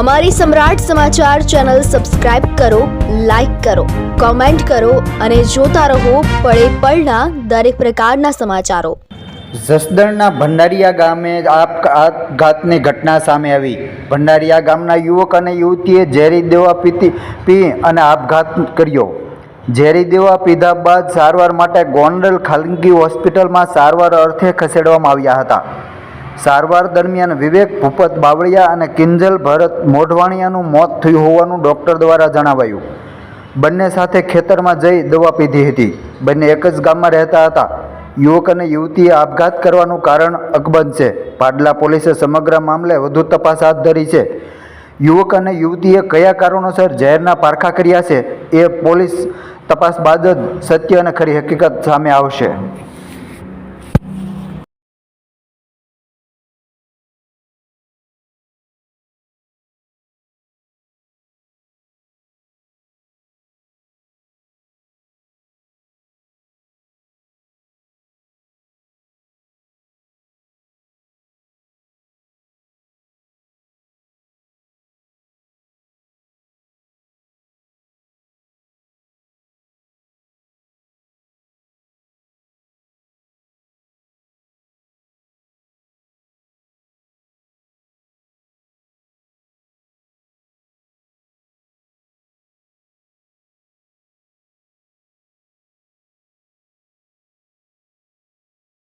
અમારી Samrat Samachar channel subscribe કરો, like કરો, કોમેન્ટ કરો અને જોતા રહો પળે પળના દરેક પ્રકારના સમાચારો. જસદણના ભંડારીયા ગામે આપઘાતની ઘટના સામે આવી. ભંડારીયા ગામના યુવક અને યુવતીએ ઝેરી દેવા પીતી, પી અને આપઘાત કર્યો. ઝેરી દેવા પીધા બાદ સારવાર માટે ગોંડલ ખાનગી હોસ્પિટલમાં સારવાર અર્થે ખસેડવામાં આવ્યા હતા. સારવાર દરમિયાન વિવેક ભૂપત બાવળિયા અને કિંજલ ભરત મોઢવાણિયાનું મોત થયું હોવાનું ડૉક્ટર દ્વારા જણાવાયું. બંને સાથે ખેતરમાં જઈ દવા પીધી હતી. બંને એક જ ગામમાં રહેતા હતા. યુવક અને યુવતીએ આપઘાત કરવાનું કારણ અકબંધ છે. પાડલા પોલીસે સમગ્ર મામલે વધુ તપાસ હાથ ધરી છે. યુવક અને યુવતીએ કયા કારણોસર ઝેરના પારખા કર્યા છે એ પોલીસ તપાસ બાદ જ સત્ય અને ખરી હકીકત સામે આવશે.